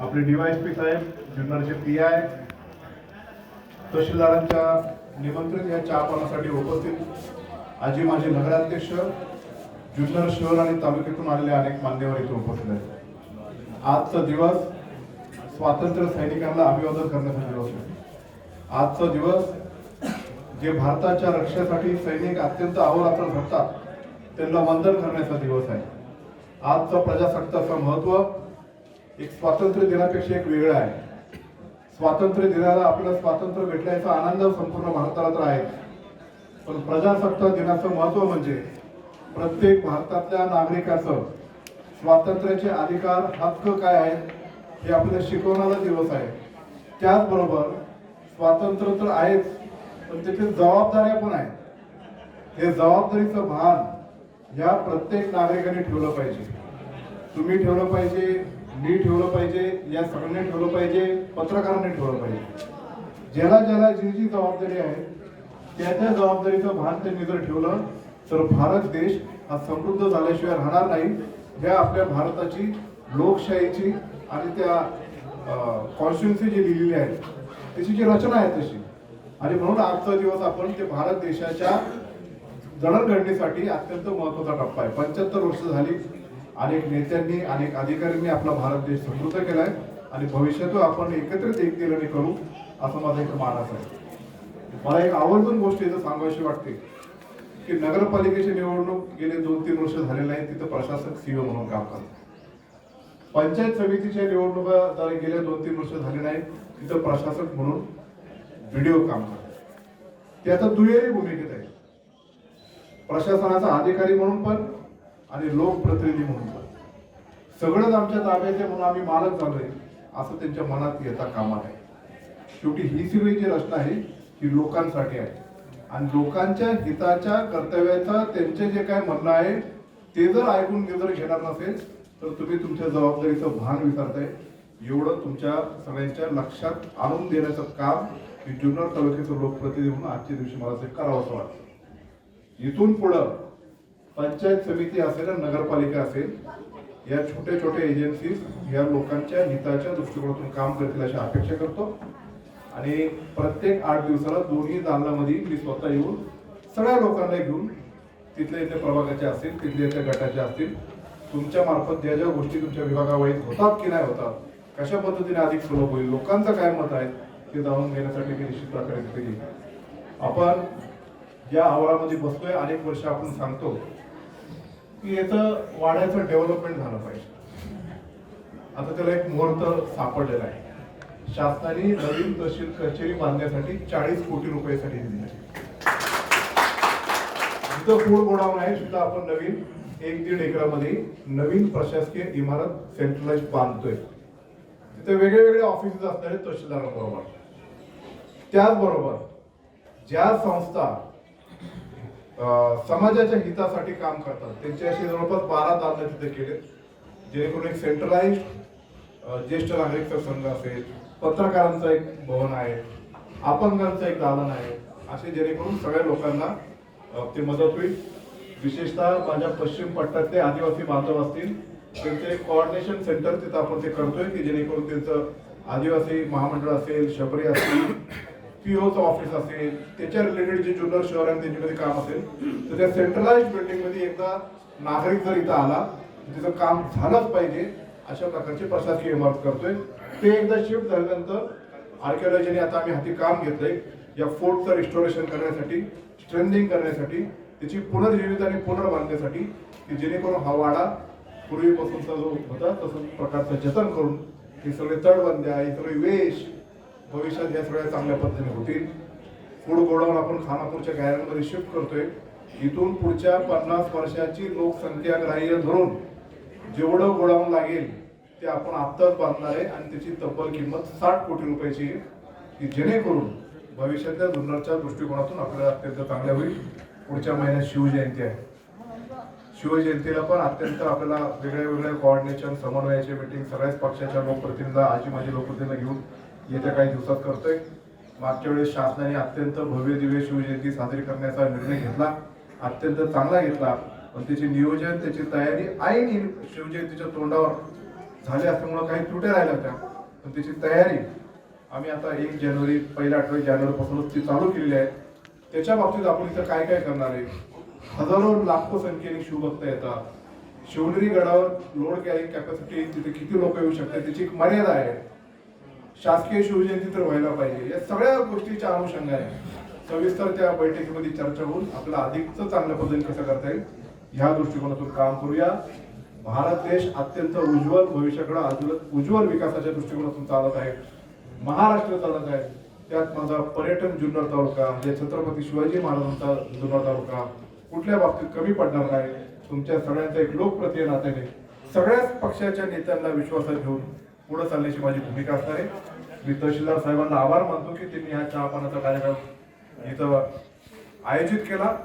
आपले डीवायएसपी साहेब जुन्नरचे पी आय तहसीलदारांच्या निमंत्रित या चहापानासाठी उपस्थित आजी माझे नगराध्यक्ष जुन्नर शहर आणि तालुक्यातून आलेले अनेक मान्यवर इथे उपस्थित आहेत. आजचा दिवस स्वातंत्र्य सैनिकांना अभिवादन करण्याचा दिवस आहे. आजचा दिवस जे भारताच्या रक्षेसाठी सैनिक अत्यंत अहोरात्र झटतात त्यांना वंदन करण्याचा दिवस आहे. आजचं प्रजासत्ताचं महत्त्व एक स्वातंत्र्य दिनापेक्षा एक वेगळं आहे. स्वातंत्र्य दिनाला आपल्याला स्वातंत्र्य भेटल्याचा आनंद संपूर्ण भारताला तर आहे पण प्रजासत्ताक दिनाचं महत्त्व म्हणजे प्रत्येक भारतातल्या नागरिकाचं स्वातंत्र्याचे अधिकार हक्क काय आहेत हे आपल्याला शिकवणारा दिवस आहे. त्याचबरोबर स्वातंत्र्य तर आहेच पण त्याच्या जबाबदाऱ्या पण आहेत. हे जबाबदारीचं भान या प्रत्येक नागरिकाने ठेवलं पाहिजे. तुम्ही ठेवलं पाहिजे मी ठेवलं पाहिजे या सगळ्यांनी ठेवलं पाहिजे पत्रकारांनी ठेवलं पाहिजे. ज्याला ज्याला जी जी जबाबदारी आहे त्या त्या जबाबदारीचं भान त्यांनी जर ठेवलं तर भारत देश हा समृद्ध झाल्याशिवाय राहणार नाही. ह्या आपल्या भारताची लोकशाहीची आणि त्या कॉन्स्टिट्युन्सी जी लिहिलेली आहे त्याची जी रचना आहे तशी. आणि म्हणून आजचा दिवस आपण ते भारत देशाच्या जडणघडणीसाठी अत्यंत महत्त्वाचा टप्पा आहे. पंच्याहत्तर वर्ष झाली अनेक नेत्यांनी अनेक अधिकाऱ्यांनी आपला भारत देश समृद्ध केलाय आणि भविष्यातून आपण एकत्रित एक दिलाने करू असं माझा एक मानस आहे. मला एक आवर्जून गोष्ट इथं सांगायची वाटते की नगरपालिकेची निवडणूक गेले दोन तीन वर्ष झालेले आहे तिथं प्रशासक सीओ म्हणून काम करतात. पंचायत समितीच्या निवडणुका जरा गेल्या दोन तीन वर्ष झाले नाही तिथं प्रशासक म्हणून व्हिडिओ काम करतात. ते आता दुहेरी भूमिकेत आहे प्रशासनाचा अधिकारी म्हणून पण आणि लोकप्रतिनिधी म्हणून सगळंच आमच्या ताब्याचे म्हणून आम्ही मालक झालोय असं त्यांच्या मनात येता कामा आहे शेवटी ही सगळी जी रचना आहे ही लोकांसाठी आहे. आणि लोकांच्या हिताच्या कर्तव्याचं त्यांचे जे काय म्हणणं आहे ते जर ऐकून घे- जर घेणार नसेल तर तुम्ही तुमच्या जबाबदारीचं भान विसरताय. एवढं तुमच्या सगळ्यांच्या लक्षात आणून देण्याचं काम मी जुन्नर तालुक्याचं लोकप्रतिनिधी म्हणून आजच्या दिवशी मला ते करावं असं वाटतं. इथून पुढं पंचायत समिती असेल नगरपालिका असेल या छोट्या छोट्या एजन्सीज या लोकांच्या हिताच्या दृष्टिकोनातून काम करतील अशी अपेक्षा करतो. आणि प्रत्येक आठ दिवसाला दोन्ही दालनामध्ये मी स्वतः येऊन सगळ्या लोकांना घेऊन तिथल्या इथल्या प्रभागाच्या असतील तिथल्या इथल्या गटाच्या असतील तुमच्या मार्फत ज्या ज्या गोष्टी तुमच्या विभागावाईत होतात की नाही होतात कशा पद्धतीने अधिक सुलभ होईल लोकांचं काय मत आहे ते जाणून घेण्यासाठी मी निश्चित प्रकारे तिथे आपण ज्या आवारामध्ये बसतोय अनेक वर्ष आपण सांगतो की याचं वाड्याचं डेव्हलपमेंट झालं पाहिजे. आता त्याला एक मुहूर्त सापडलेला आहे. शासनाने नवीन तहसील कचेरी बांधण्यासाठी चाळीस कोटी रुपयासाठी दिले जिथं फूड गोडाऊन आहे सुद्धा आपण नवीन एक दीड एकरामध्ये नवीन प्रशासकीय इमारत सेंट्रलाइज बांधतोय. तिथे वेगळे वेगळे ऑफिसेस असणारे तहसीलदारांबरोबर. त्याचबरोबर ज्या संस्था समाजाच्या हितासाठी काम करतात. त्यांचे असे जवळपास बारा दालनं तिथे केले. जेणेकरून एक सेंट्रलाइज ज्येष्ठ नागरिकचा संघ असेल पत्रकारांचं एक भवन आहे अपंगांचं एक दालन आहे असे जेणेकरून सगळ्या लोकांना ते मदत होईल. विशेषतः माझ्या पश्चिम पट्ट्यातले आदिवासी बांधव असतील त्यांचे एक कोऑर्डिनेशन सेंटर तिथं आपण ते करतोय की जेणेकरून त्यांचं आदिवासी महामंडळ असेल शबरी असतील पीओचं ऑफिस असेल त्याच्या रिलेटेड जे जुन्नर शहर आणि त्यांच्यामध्ये काम असेल तर त्या सेंट्रलाइज बिल्डिंगमध्ये एकदा नागरिक जर इथं आला त्याचं काम झालंच पाहिजे अशा प्रकारची प्रशासकीय इमारत करतोय. ते एकदा शिफ्ट झाल्यानंतर आर्किओलॉजीने आता आम्ही हाती काम घेतलंय या फोर्टचं रिस्टोरेशन करण्यासाठी स्ट्रेंथिंग करण्यासाठी त्याची पुनर्जीवित आणि पुनर्बांधण्यासाठी की जेणेकरून हा वाडा पूर्वीपासूनचा जो होता तसं प्रकारचं जतन करून हे सगळे तळबंद्या हे सगळे वेश भविष्यात या सगळ्या चांगल्या पद्धतीने होतील. फूड गोडाऊन आपण खानापूरच्या गायरांमध्ये शिफ्ट करतोय. इथून पुढच्या पन्नास वर्षाची लोकसंख्या ग्राह्य धरून जेवढं गोडाऊन लागेल ते आपण आत्ताच बांधणार आहे आणि त्याची तब्बल किंमत साठ कोटी रुपयाची आहे. की जेणेकरून भविष्यातल्या जुन्नरच्या दृष्टिकोनातून आपल्याला अत्यंत चांगल्या होईल. पुढच्या महिन्यात शिवजयंती आहे. शिवजयंतीला पण अत्यंत आपल्याला वेगळ्या वेगळ्या कॉर्डिनेशन समन्वयाचे मिटिंग सगळ्याच पक्षाच्या लोकप्रतिनिधी आजी माझी लोकप्रतिनिधी घेऊन येत्या काही दिवसात करतोय. मागच्या वेळेस शासनाने अत्यंत भव्य दिव्य शिवजयंती साजरी करण्याचा निर्णय घेतला. अत्यंत चांगला घेतला. पण त्याचे नियोजन त्याची तयारी ऐन शिवजयंतीच्या तोंडावर झाले असल्यामुळं काही त्रुट्या राहिल्या होत्या. पण त्याची तयारी आम्ही आता एक जानेवारी पहिल्या आठवडे जानेवारीपासूनच ती चालू केलेली आहे. त्याच्या बाबतीत आपण इथं काय काय करणार आहे? हजारो लाखो संख्येने शिवभक्त येतात. शिवनेरी गडावर लोड कॅरिंग कॅपॅसिटी तिथे किती लोक येऊ शकतात? त्याची एक मर्यादा आहे. शासकीय शिवजयंती तर व्हायला पाहिजे. या सगळ्या गोष्टीच्या अनुषंगाने सविस्तर त्या बैठकीमध्ये चर्चा होऊन आपला अधिकच चांगल्या पद्धतीने कसं करता येईल ह्या दृष्टिकोनातून काम करूया. भारत देश अत्यंत उज्ज्वल भविष्याकडे अजून उज्ज्वल विकासाच्या दृष्टिकोनातून चालत आहे. महाराष्ट्र चालत आहे. त्यात माझा पर्यटन जुन्नर तालुका जे छत्रपती शिवाजी महाराजांचा जुन्नर तालुका कुठल्या बाबतीत कमी पडणार नाही तुमच्या सगळ्यांचा एक लोकप्रिय नात्याने सगळ्याच पक्षाच्या नेत्यांना विश्वासात घेऊन पुढे चालण्याची माझी भूमिका असणार आहे. मी तहसीलदार साहेबांना आभार मानतो की त्यांनी हा चहा कार्यक्रम इथं आयोजित केला.